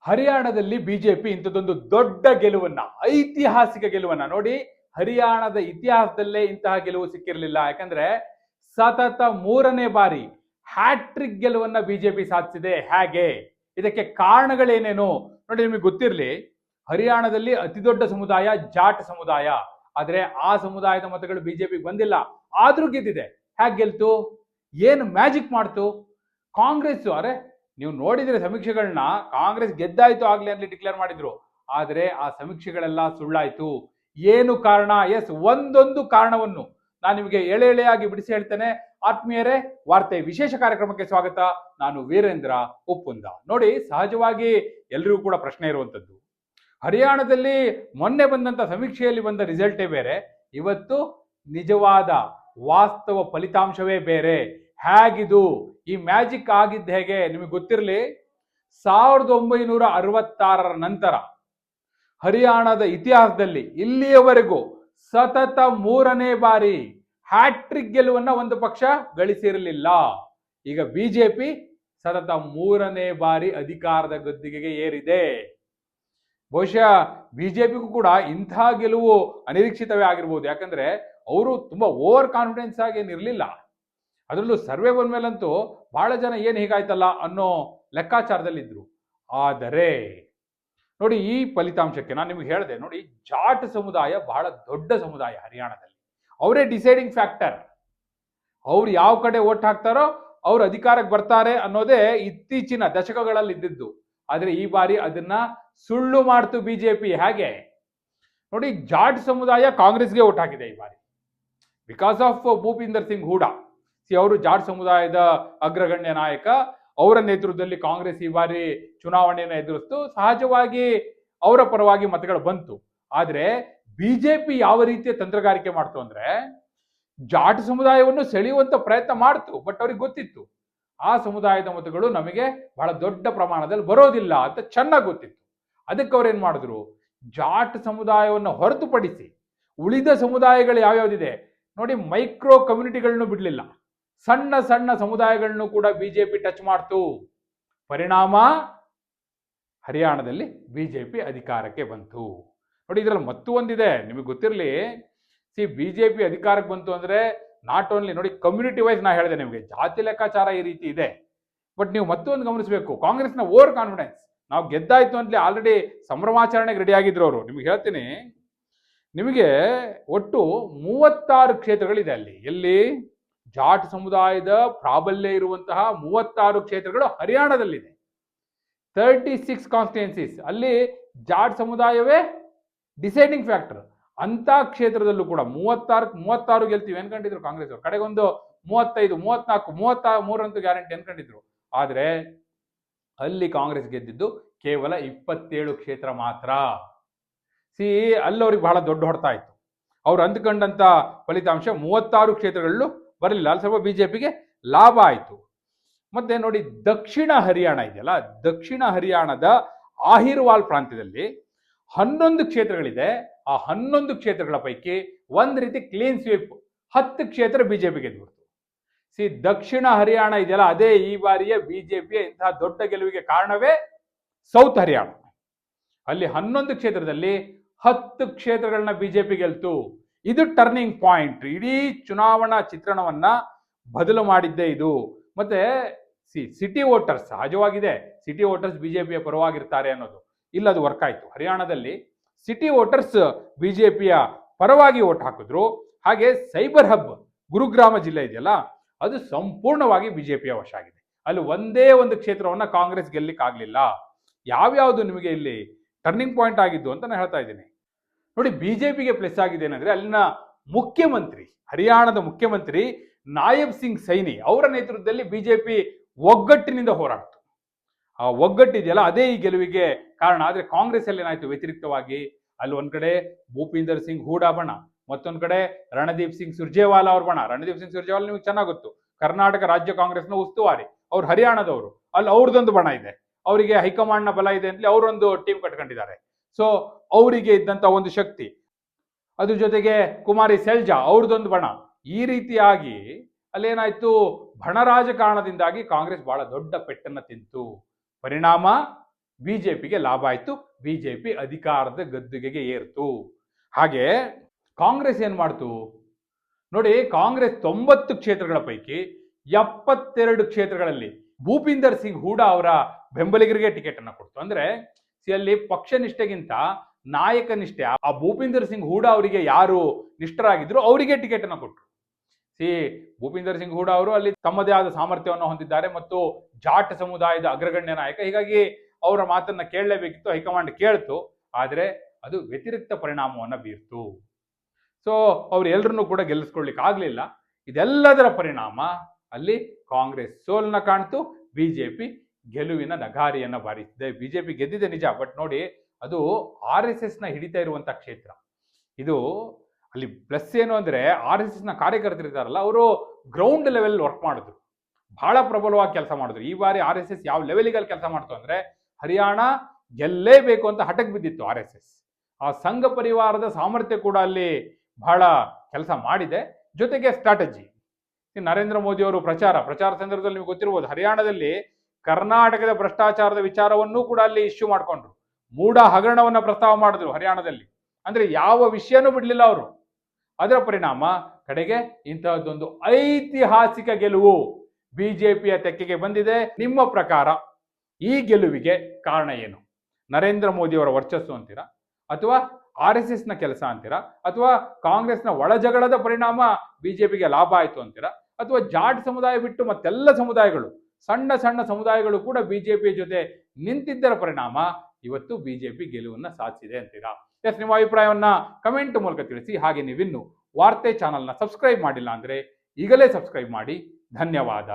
ಹರಿಯಾಣದಲ್ಲಿ ಬಿಜೆಪಿ ಇಂಥದ್ದೊಂದು ದೊಡ್ಡ ಗೆಲುವನ್ನ, ಐತಿಹಾಸಿಕ ಗೆಲುವನ್ನ ನೋಡಿ, ಹರಿಯಾಣದ ಇತಿಹಾಸದಲ್ಲೇ ಇಂತಹ ಗೆಲುವು ಸಿಕ್ಕಿರಲಿಲ್ಲ. ಯಾಕಂದ್ರೆ ಸತತ ಮೂರನೇ ಬಾರಿ ಹ್ಯಾಟ್ರಿಕ್ ಗೆಲುವನ್ನ ಬಿಜೆಪಿ ಸಾಧಿಸಿದೆ. ಹೇಗೆ? ಇದಕ್ಕೆ ಕಾರಣಗಳೇನೇನು? ನೋಡಿ, ನಿಮಗೆ ಗೊತ್ತಿರಲಿ, ಹರಿಯಾಣದಲ್ಲಿ ಅತಿ ದೊಡ್ಡ ಸಮುದಾಯ ಜಾಟ್ ಸಮುದಾಯ. ಆದರೆ ಆ ಸಮುದಾಯದ ಮತಗಳು ಬಿಜೆಪಿಗೆ ಬಂದಿಲ್ಲ. ಆದ್ರೂ ಗೆದ್ದಿದೆ. ಹೇಗೆ ಗೆಲ್ತು? ಏನು ಮ್ಯಾಜಿಕ್ ಮಾಡ್ತು? ಕಾಂಗ್ರೆಸ್ ಅರೆ ನೀವು ನೋಡಿದ್ರೆ ಸಮೀಕ್ಷೆಗಳನ್ನ ಕಾಂಗ್ರೆಸ್ ಗೆದ್ದಾಯ್ತು ಆಗ್ಲಿ ಅಂತ ಡಿಕ್ಲೇರ್ ಮಾಡಿದ್ರು. ಆದ್ರೆ ಆ ಸಮೀಕ್ಷೆಗಳೆಲ್ಲ ಸುಳ್ಳಾಯ್ತು. ಏನು ಕಾರಣ? ಎಸ್ ಒಂದೊಂದು ಕಾರಣವನ್ನು ನಾನು ನಿಮಗೆ ಎಳೆ ಎಳೆಯಾಗಿ ಬಿಡಿಸಿ ಹೇಳ್ತೇನೆ. ಆತ್ಮೀಯರೇ, ವಾರ್ತೆ ವಿಶೇಷ ಕಾರ್ಯಕ್ರಮಕ್ಕೆ ಸ್ವಾಗತ. ನಾನು ವೀರೇಂದ್ರ ಉಪ್ಪುಂದ. ನೋಡಿ, ಸಹಜವಾಗಿ ಎಲ್ರಿಗೂ ಕೂಡ ಪ್ರಶ್ನೆ ಇರುವಂತದ್ದು. ಹರಿಯಾಣದಲ್ಲಿ ಮೊನ್ನೆ ಬಂದಂತ ಸಮೀಕ್ಷೆಯಲ್ಲಿ ಬಂದ ರಿಸಲ್ಟೇ ಬೇರೆ. ಇವತ್ತು ನಿಜವಾದ ವಾಸ್ತವ ಫಲಿತಾಂಶವೇ ಬೇರೆ. ಹೇಗಿದು? ಈ ಮ್ಯಾಜಿಕ್ ಆಗಿದ್ದು ಹೇಗೆ? ನಿಮಗೆ ಗೊತ್ತಿರಲಿ? ಸಾವಿರದ ಒಂಬೈನೂರ ಅರವತ್ತಾರರ ನಂತರ ಹರಿಯಾಣದ ಇತಿಹಾಸದಲ್ಲಿ ಇಲ್ಲಿಯವರೆಗೂ ಸತತ ಮೂರನೇ ಬಾರಿ ಹ್ಯಾಟ್ರಿಕ್ ಗೆಲುವನ್ನ ಒಂದು ಪಕ್ಷ ಗಳಿಸಿರಲಿಲ್ಲ. ಈಗ ಬಿಜೆಪಿ ಸತತ ಮೂರನೇ ಬಾರಿ ಅಧಿಕಾರದ ಗದ್ದಿಗೆಗೆ ಏರಿದೆ. ಬಹುಶಃ ಬಿಜೆಪಿಗೂ ಕೂಡ ಇಂಥ ಗೆಲುವು ಅನಿರೀಕ್ಷಿತವೇ ಆಗಿರ್ಬೋದು. ಯಾಕಂದ್ರೆ ಅವರು ತುಂಬಾ ಓವರ್ ಕಾನ್ಫಿಡೆನ್ಸ್ ಆಗಿ ಏನಿರಲಿಲ್ಲ. ಅದರಲ್ಲೂ ಸರ್ವೆ ಬಂದ್ಮೇಲಂತೂ ಬಹಳ ಜನ ಏನು ಹೀಗಾಯ್ತಲ್ಲ ಅನ್ನೋ ಲೆಕ್ಕಾಚಾರದಲ್ಲಿದ್ದರು ಆದರೆ, ನೋಡಿ ಈ ಫಲಿತಾಂಶಕ್ಕೆ ನಾನು ನಿಮಗೆ ಹೇಳಿದೆ, ನೋಡಿ ಜಾಟ್ ಸಮುದಾಯ ಬಹಳ ದೊಡ್ಡ ಸಮುದಾಯ ಹರಿಯಾಣದಲ್ಲಿ. ಅವರೇ ಡಿಸೈಡಿಂಗ್ ಫ್ಯಾಕ್ಟರ್. ಅವ್ರು ಯಾವ ಕಡೆ ಓಟ್ ಹಾಕ್ತಾರೋ ಅವ್ರು ಅಧಿಕಾರಕ್ಕೆ ಬರ್ತಾರೆ ಅನ್ನೋದೇ ಇತ್ತೀಚಿನ ದಶಕಗಳಲ್ಲಿ ಇದ್ದಿದ್ದು. ಆದರೆ ಈ ಬಾರಿ ಅದನ್ನ ಸುಳ್ಳು ಮಾಡ್ತು ಬಿಜೆಪಿ. ಹೇಗೆ? ನೋಡಿ ಜಾಟ್ ಸಮುದಾಯ ಕಾಂಗ್ರೆಸ್ಗೆ ಓಟ್ ಹಾಕಿದೆ ಈ ಬಾರಿ. Because of Bhupinder Singh Hooda. C ಅವರು ಜಾಟ್ ಸಮುದಾಯದ ಅಗ್ರಗಣ್ಯ ನಾಯಕ, ಅವರ ನೇತೃತ್ವದಲ್ಲಿ ಕಾಂಗ್ರೆಸ್ ಈ ಬಾರಿ ಚುನಾವಣೆಯನ್ನು ಎದುರಿಸ್ತು. ಸಹಜವಾಗಿ ಅವರ ಪರವಾಗಿ ಮತಗಳು ಬಂತು. ಆದ್ರೆ ಬಿಜೆಪಿ ಯಾವ ರೀತಿಯ ತಂತ್ರಗಾರಿಕೆ ಮಾಡ್ತು ಅಂದ್ರೆ ಜಾಟ್ ಸಮುದಾಯವನ್ನು ಸೆಳೆಯುವಂತ ಪ್ರಯತ್ನ ಮಾಡ್ತು, ಬಟ್ ಅವ್ರಿಗೆ ಗೊತ್ತಿತ್ತು. ಆ ಸಮುದಾಯದ ಮತಗಳು ನಮಗೆ ಬಹಳ ದೊಡ್ಡ ಪ್ರಮಾಣದಲ್ಲಿ ಬರೋದಿಲ್ಲ ಅಂತ ಚೆನ್ನಾಗಿ ಗೊತ್ತಿತ್ತು. ಅದಕ್ಕೆ ಅವ್ರು ಏನ್ ಮಾಡಿದ್ರು? ಜಾಟ್ ಸಮುದಾಯವನ್ನು ಹೊರತುಪಡಿಸಿ ಉಳಿದ ಸಮುದಾಯಗಳು ಯಾವ್ಯಾವ್ದಿದೆ? ನೋಡಿ, ಮೈಕ್ರೋ ಕಮ್ಯುನಿಟಿಗಳನ್ನು ಬಿಡಲಿಲ್ಲ. ಸಣ್ಣ ಸಣ್ಣ ಸಮುದಾಯಗಳನ್ನು ಕೂಡ ಬಿಜೆಪಿ ಟಚ್ ಮಾಡ್ತು. ಪರಿಣಾಮ ಹರಿಯಾಣದಲ್ಲಿ ಬಿಜೆಪಿ ಅಧಿಕಾರಕ್ಕೆ ಬಂತು. ನೋಡಿ, ಇದರಲ್ಲಿ ಮತ್ತೂ ಒಂದಿದೆ. ನಿಮಗೆ ಗೊತ್ತಿರಲಿ, ಸಿ, ಬಿಜೆಪಿ ಅಧಿಕಾರಕ್ಕೆ ಬಂತು ಅಂದ್ರೆ ನಾಟ್ ಓನ್ಲಿ ನೋಡಿ ಕಮ್ಯುನಿಟಿ ವೈಸ್ ನಾ ಹೇಳಿದೆ ನಿಮಗೆ, ಜಾತಿ ಲೆಕ್ಕಾಚಾರ ಈ ರೀತಿ ಇದೆ. ಬಟ್ ನೀವು ಮತ್ತೊಂದು ಗಮನಿಸಬೇಕು, ಕಾಂಗ್ರೆಸ್ನ ಓವರ್ ಕಾನ್ಫಿಡೆನ್ಸ್ ನಾವು ಗೆದ್ದಾಯ್ತು ಅಂತಲೇ ಆಲ್ರೆಡಿ ಸಂಭ್ರಮಾಚರಣೆಗೆ ರೆಡಿ ಆಗಿದ್ರು ಅವರು. ನಿಮಗೆ ಹೇಳ್ತೀನಿ, ನಿಮಗೆ ಒಟ್ಟು ಮೂವತ್ತಾರು ಕ್ಷೇತ್ರಗಳಿದೆ ಅಲ್ಲಿ. ಎಲ್ಲಿ? ಜಾಟ್ ಸಮುದಾಯದ ಪ್ರಾಬಲ್ಯ ಇರುವಂತಹ ಮೂವತ್ತಾರು ಕ್ಷೇತ್ರಗಳು ಹರಿಯಾಣದಲ್ಲಿದೆ. ತರ್ಟಿ ಸಿಕ್ಸ್ ಕಾನ್ಸ್ಟಿಟ್ಯೂನ್ಸೀಸ್ ಅಲ್ಲಿ ಜಾಟ್ ಸಮುದಾಯವೇ ಡಿಸೈಡಿಂಗ್ ಫ್ಯಾಕ್ಟರ್ ಅಂತ ಕ್ಷೇತ್ರದಲ್ಲೂ ಕೂಡ ಮೂವತ್ತಾರು ಮೂವತ್ತಾರು ಗೆಲ್ತೀವಿ ಅನ್ಕೊಂಡಿದ್ರು ಕಾಂಗ್ರೆಸ್ ಅವರು. ಕಡೆಗೊಂದು ಮೂವತ್ತೈದು, ಮೂವತ್ನಾಲ್ಕು, ಮೂವತ್ತ, ಮೂರಂತೂ ಗ್ಯಾರಂಟಿ ಅನ್ಕೊಂಡಿದ್ರು. ಆದರೆ ಅಲ್ಲಿ ಕಾಂಗ್ರೆಸ್ ಗೆದ್ದಿದ್ದು ಕೇವಲ ಇಪ್ಪತ್ತೇಳು ಕ್ಷೇತ್ರ ಮಾತ್ರ. ಸಿ ಅಲ್ಲಿ ಅವ್ರಿಗೆ ಬಹಳ ದೊಡ್ಡ ಹೊಡೆತ ಇತ್ತು ಅವ್ರು ಅಂದ್ಕೊಂಡಂತ ಫಲಿತಾಂಶ ಮೂವತ್ತಾರು ಕ್ಷೇತ್ರಗಳಲ್ಲೂ ಬರಲಿಲ್ಲ. ಅಲ್ಲಿ ಸ್ವಲ್ಪ ಪಿಗೆ ಲಾಭ ಆಯಿತು. ಮತ್ತೆ ನೋಡಿ ದಕ್ಷಿಣ ಹರಿಯಾಣ ಇದೆಯಲ್ಲ? ದಕ್ಷಿಣ ಹರಿಯಾಣದ ಆಹಿರ್ವಾಲ್ ಪ್ರಾಂತ್ಯದಲ್ಲಿ ಹನ್ನೊಂದು ಕ್ಷೇತ್ರಗಳಿದೆ. ಆ ಹನ್ನೊಂದು ಕ್ಷೇತ್ರಗಳ ಪೈಕಿ ಒಂದು ರೀತಿ ಕ್ಲೀನ್ ಸ್ವೀಪ್ ಹತ್ತು ಕ್ಷೇತ್ರ ಬಿಜೆಪಿ ಗೆದ್ಬಿಡ್ತು ಸಿ, ದಕ್ಷಿಣ ಹರಿಯಾಣ ಇದೆಯಲ್ಲ? ಅದೇ ಈ ಬಾರಿಯ ಬಿಜೆಪಿಯ ಇಂತಹ ದೊಡ್ಡ ಗೆಲುವಿಗೆ ಕಾರಣವೇ ಸೌತ್ ಹರಿಯಾಣ. ಅಲ್ಲಿ ಹನ್ನೊಂದು ಕ್ಷೇತ್ರದಲ್ಲಿ ಹತ್ತು ಕ್ಷೇತ್ರಗಳನ್ನ ಬಿಜೆಪಿ ಗೆಲ್ತು. ಇದು ಟರ್ನಿಂಗ್ ಪಾಯಿಂಟ್ ಇಡೀ ಚುನಾವಣಾ ಚಿತ್ರಣವನ್ನ ಬದಲು ಮಾಡಿದ್ದೇ ಇದು. ಮತ್ತೆ ಸಿ ಸಿಟಿ ವೋಟರ್ಸ್ ಸಹಜವಾಗಿದೆ. ಸಿಟಿ ವೋಟರ್ಸ್ ಬಿಜೆಪಿಯ ಪರವಾಗಿರ್ತಾರೆ ಅನ್ನೋದು. ಇಲ್ಲ, ಅದು ವರ್ಕ್ ಆಯ್ತು. ಹರಿಯಾಣದಲ್ಲಿ ಸಿಟಿ ವೋಟರ್ಸ್ ಬಿಜೆಪಿಯ ಪರವಾಗಿ ಓಟ್ ಹಾಕಿದ್ರು. ಹಾಗೆ ಸೈಬರ್ ಹಬ್ ಗುರುಗ್ರಾಮ ಜಿಲ್ಲೆ ಇದೆಯಲ್ಲ, ಅದು ಸಂಪೂರ್ಣವಾಗಿ ಬಿಜೆಪಿಯ ವಶ ಆಗಿದೆ. ಅಲ್ಲಿ ಒಂದೇ ಒಂದು ಕ್ಷೇತ್ರವನ್ನ ಕಾಂಗ್ರೆಸ್ ಗೆಲ್ಲಕ್ಕಾಗಲಿಲ್ಲ. ಯಾವ್ಯಾವುದು ನಿಮಗೆ ಇಲ್ಲಿ ಟರ್ನಿಂಗ್ ಪಾಯಿಂಟ್ ಆಗಿದ್ದು ಅಂತ ನಾನು ಹೇಳ್ತಾ ಇದ್ದೀನಿ. ನೋಡಿ ಬಿಜೆಪಿಗೆ ಪ್ಲಸ್ ಆಗಿದೆ ಏನಂದ್ರೆ ಅಲ್ಲಿನ ಮುಖ್ಯಮಂತ್ರಿ, ಹರಿಯಾಣದ ಮುಖ್ಯಮಂತ್ರಿ ನಾಯಬ್ ಸಿಂಗ್ ಸೈನಿ ಅವರ ನೇತೃತ್ವದಲ್ಲಿ ಬಿಜೆಪಿ ಒಗ್ಗಟ್ಟಿನಿಂದ ಹೋರಾಡ್ತು. ಆ ಒಗ್ಗಟ್ಟಿದೆಯಲ್ಲ ಅದೇ ಈ ಗೆಲುವಿಗೆ ಕಾರಣ. ಆದ್ರೆ ಕಾಂಗ್ರೆಸ್ ಅಲ್ಲಿ ಏನಾಯ್ತು? ವ್ಯತಿರಿಕ್ತವಾಗಿ ಅಲ್ಲಿ ಒಂದ್ ಕಡೆ ಭೂಪಿಂದರ್ ಸಿಂಗ್ ಹೂಡಾ ಬಣ, ಮತ್ತೊಂದ್ ಕಡೆ ರಣದೀಪ್ ಸಿಂಗ್ ಸುರ್ಜೇವಾಲಾ ಅವ್ರ ಬಣ. ರಣದೀಪ್ ಸಿಂಗ್ ಸುರ್ಜೇವಾಲಾ ನಿಮಗೆ ಚೆನ್ನಾಗಿ ಗೊತ್ತು ಕರ್ನಾಟಕ ರಾಜ್ಯ ಕಾಂಗ್ರೆಸ್ನ ಉಸ್ತುವಾರಿ, ಅವ್ರು ಹರಿಯಾಣದವರು. ಅಲ್ಲಿ ಅವ್ರದ್ದೊಂದು ಬಣ ಇದೆ. ಅವರಿಗೆ ಹೈಕಮಾಂಡ್ನ ಬಲ ಇದೆ ಅಂತಲೇ ಅವರೊಂದು ಟೀಮ್ ಕಟ್ಕೊಂಡಿದ್ದಾರೆ. ಸೊ ಅವರಿಗೆ ಇದ್ದಂತ ಒಂದು ಶಕ್ತಿ. ಅದ್ರ ಜೊತೆಗೆ ಕುಮಾರಿ ಸೆಲ್ಜಾ, ಅವ್ರದ್ದೊಂದು ಬಣ. ಈ ರೀತಿಯಾಗಿ ಅಲ್ಲೇನಾಯ್ತು? ಬಣ ರಾಜಕಾರಣದಿಂದಾಗಿ ಕಾಂಗ್ರೆಸ್ ಬಹಳ ದೊಡ್ಡ ಪೆಟ್ಟನ್ನ ತಿಂತು. ಪರಿಣಾಮ ಬಿಜೆಪಿಗೆ ಲಾಭ ಆಯ್ತು. ಬಿಜೆಪಿ ಅಧಿಕಾರದ ಗದ್ದುಗೆಗೆ ಏರ್ತು. ಹಾಗೆ ಕಾಂಗ್ರೆಸ್ ಏನು ಮಾಡ್ತು? ನೋಡಿ, ಕಾಂಗ್ರೆಸ್ ತೊಂಬತ್ತು ಕ್ಷೇತ್ರಗಳ ಪೈಕಿ ಎಪ್ಪತ್ತೆರಡು ಕ್ಷೇತ್ರಗಳಲ್ಲಿ ಭೂಪಿಂದರ್ ಸಿಂಗ್ ಹೂಡಾ ಅವರ ಬೆಂಬಲಿಗರಿಗೆ ಟಿಕೆಟ್ ಅನ್ನು ಕೊಡ್ತು. ಅಂದ್ರೆ ಅಲ್ಲಿ ಪಕ್ಷ ನಿಷ್ಠೆಗಿಂತ ನಾಯಕ ನಿಷ್ಠೆ. ಆ ಭೂಪಿಂದರ್ ಸಿಂಗ್ ಹೂಡಾ ಅವರಿಗೆ ಯಾರು ನಿಷ್ಠರಾಗಿದ್ರು ಅವರಿಗೆ ಟಿಕೆಟ್ ಅನ್ನು ಕೊಟ್ರು. ಸಿ, ಭೂಪಿಂದರ್ ಸಿಂಗ್ ಹೂಡಾ ಅವರು ಅಲ್ಲಿ ತಮ್ಮದೇ ಆದ ಸಾಮರ್ಥ್ಯವನ್ನು ಹೊಂದಿದ್ದಾರೆ ಮತ್ತು ಜಾಟ್ ಸಮುದಾಯದ ಅಗ್ರಗಣ್ಯ ನಾಯಕ. ಹೀಗಾಗಿ ಅವರ ಮಾತನ್ನ ಕೇಳಲೇಬೇಕಿತ್ತು, ಹೈಕಮಾಂಡ್ ಕೇಳ್ತು. ಆದ್ರೆ ಅದು ವ್ಯತಿರಿಕ್ತ ಪರಿಣಾಮವನ್ನ ಬೀರ್ತು. ಸೊ, ಅವ್ರು ಎಲ್ಲರನ್ನೂ ಕೂಡ ಗೆಲ್ಲಿಸ್ಕೊಳ್ಲಿಕ್ಕೆ ಆಗಲಿಲ್ಲ. ಇದೆಲ್ಲದರ ಪರಿಣಾಮ ಅಲ್ಲಿ ಕಾಂಗ್ರೆಸ್ ಸೋಲನ್ನ ಕಾಣ್ತು, ಬಿಜೆಪಿ ಗೆಲುವಿನ ನಗಾರಿಯನ್ನು ಬಾರಿಸಿದೆ. ಬಿಜೆಪಿ ಗೆದ್ದಿದೆ ನಿಜ ಬಟ್ ನೋಡಿ, ಅದು ಆರ್ ಎಸ್ ಎಸ್ನ ಹಿಡಿತಾ ಇರುವಂಥ ಕ್ಷೇತ್ರ. ಇದು ಅಲ್ಲಿ ಪ್ಲಸ್ ಏನು ಅಂದ್ರೆ ಆರ್ ಎಸ್ ಎಸ್ನ ಕಾರ್ಯಕರ್ತರಿದ್ದಾರಲ್ಲ ಅವರು ಗ್ರೌಂಡ್ ಲೆವೆಲ್ ವರ್ಕ್ ಮಾಡಿದ್ರು. ಬಹಳ ಪ್ರಬಲವಾಗಿ ಕೆಲಸ ಮಾಡಿದ್ರು. ಈ ಬಾರಿ ಆರ್ ಎಸ್ ಎಸ್ ಯಾವ ಲೆವೆಲಿಗೆ ಕೆಲಸ ಮಾಡ್ತು ಅಂದ್ರೆ, ಹರಿಯಾಣ ಗೆಲ್ಲೇಬೇಕು ಅಂತ ಹಠಕ್ಕೆ ಬಿದ್ದಿತ್ತು ಆರ್ ಎಸ್ ಎಸ್ ಆ ಸಂಘ ಪರಿವಾರದ ಸಾಮರ್ಥ್ಯ ಕೂಡ ಅಲ್ಲಿ ಬಹಳ ಕೆಲಸ ಮಾಡಿದೆ. ಜೊತೆಗೆ ಸ್ಟ್ರಾಟಜಿ ನರೇಂದ್ರ ಮೋದಿ ಅವರು ಪ್ರಚಾರ ಪ್ರಚಾರ ಸಂದರ್ಭದಲ್ಲಿ ನಿಮ್ಗೆ ಗೊತ್ತಿರ್ಬೋದು, ಹರಿಯಾಣದಲ್ಲಿ ಕರ್ನಾಟಕದ ಭ್ರಷ್ಟಾಚಾರದ ವಿಚಾರವನ್ನೂ ಕೂಡ ಅಲ್ಲಿ ಇಶ್ಯೂ ಮಾಡ್ಕೊಂಡ್ರು. ಮೂಢ ಹಗರಣವನ್ನ ಪ್ರಸ್ತಾವ ಮಾಡಿದ್ರು ಹರಿಯಾಣದಲ್ಲಿ. ಅಂದ್ರೆ ಯಾವ ವಿಷಯನೂ ಬಿಡಲಿಲ್ಲ ಅವರು. ಅದರ ಪರಿಣಾಮ ಕಡೆಗೆ ಇಂತಹದ್ದೊಂದು ಐತಿಹಾಸಿಕ ಗೆಲುವು ಬಿಜೆಪಿಯ ತೆಕ್ಕೆಗೆ ಬಂದಿದೆ. ನಿಮ್ಮ ಪ್ರಕಾರ ಈ ಗೆಲುವಿಗೆ ಕಾರಣ ಏನು? ನರೇಂದ್ರ ಮೋದಿ ಅವರ ವರ್ಚಸ್ಸು ಅಂತೀರಾ? ಅಥವಾ ಆರ್ ಎಸ್ ಎಸ್ನ ಕೆಲಸ ಅಂತೀರಾ? ಅಥವಾ ಕಾಂಗ್ರೆಸ್ನ ಒಳಜಗಳದ ಪರಿಣಾಮ ಬಿಜೆಪಿಗೆ ಲಾಭ ಆಯಿತು ಅಂತೀರಾ? ಅಥವಾ ಜಾಟ್ ಸಮುದಾಯ ಬಿಟ್ಟು ಮತ್ತೆಲ್ಲ ಸಮುದಾಯಗಳು ಸಣ್ಣ ಸಣ್ಣ ಸಮುದಾಯಗಳು ಕೂಡ ಬಿಜೆಪಿಯ ಜೊತೆ ನಿಂತಿದ್ದರ ಪರಿಣಾಮ ಇವತ್ತು ಬಿಜೆಪಿ ಗೆಲುವನ್ನ ಸಾಧಿಸಿದೆ ಅಂತೀರಾ? ಎಸ್ ನಿಮ್ಮ ಅಭಿಪ್ರಾಯವನ್ನ ಕಮೆಂಟ್ ಮೂಲಕ ತಿಳಿಸಿ. ಹಾಗೆ ನೀವಿನ್ನು ವಾರ್ತೆ ಚಾನಲ್ನ ಸಬ್ಸ್ಕ್ರೈಬ್ ಮಾಡಿಲ್ಲ ಅಂದ್ರೆ ಈಗಲೇ ಸಬ್ಸ್ಕ್ರೈಬ್ ಮಾಡಿ. ಧನ್ಯವಾದ.